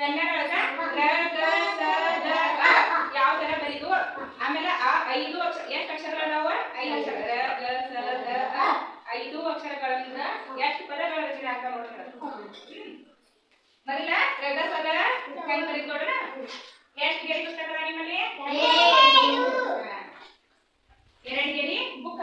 ಕನ್ನಡೊಳಗ ಯಾವ ತರ ಬರೀದು? ಆಮೇಲೆ ಆ ಐದು ಅಕ್ಷರ ಎಷ್ಟು ಅಕ್ಷರಗಳವ ಐದು ಅಕ್ಷರ. ಐದು ಅಕ್ಷರಗಳಿಂದ ಎಷ್ಟು ಪದಗಳ ರಚನೆ ಅಂತ ನೋಡೋಣ ಮೊದಲ ರಗ ಪದ ಕೈ ಬರೀದೋಡೋಣ ಎಷ್ಟು ಗೆರಿ ಪುಸ್ತಕ ನಿಮ್ಮಲ್ಲಿ? ಎರಡು. ಗೆರಿ? ಬುಕ್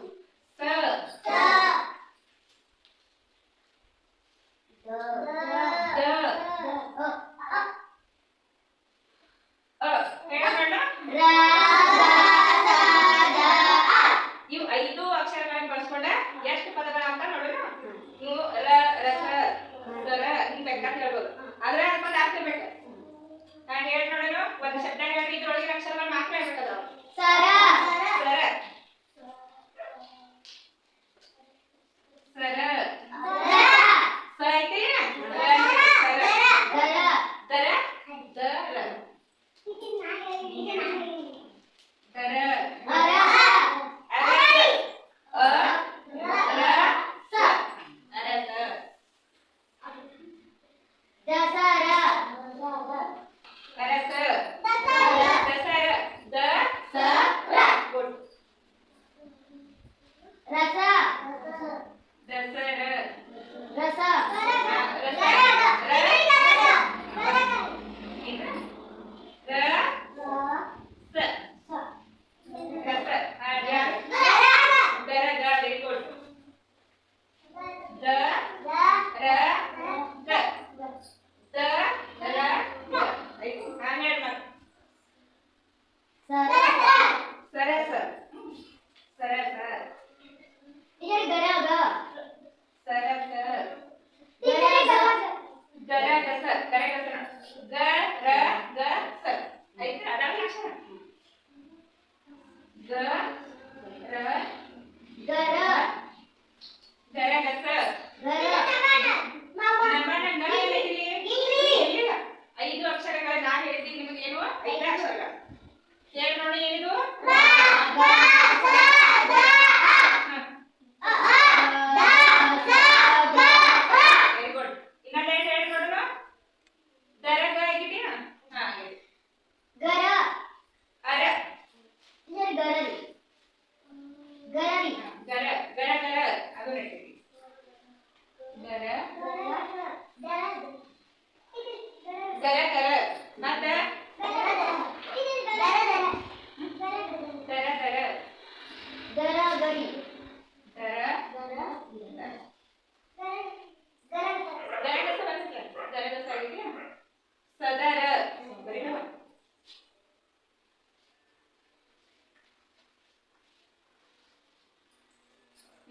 गरा गरा गरा गरा अगर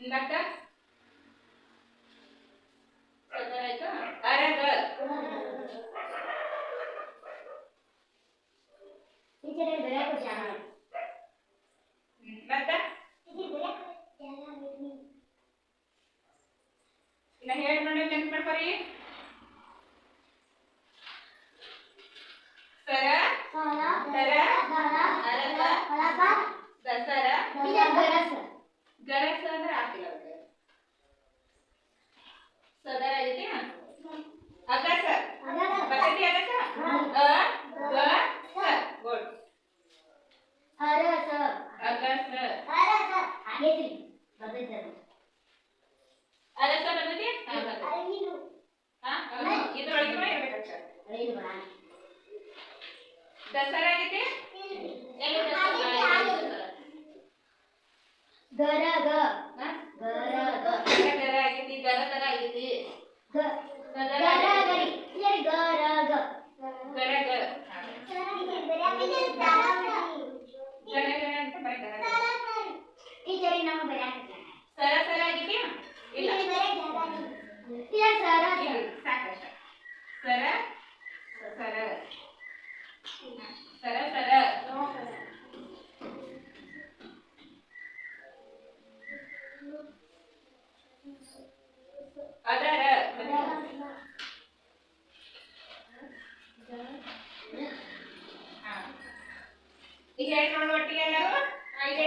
inductor दशहरा के दिन ఇటు ఏడు బట్టి అన్నారు ఐదు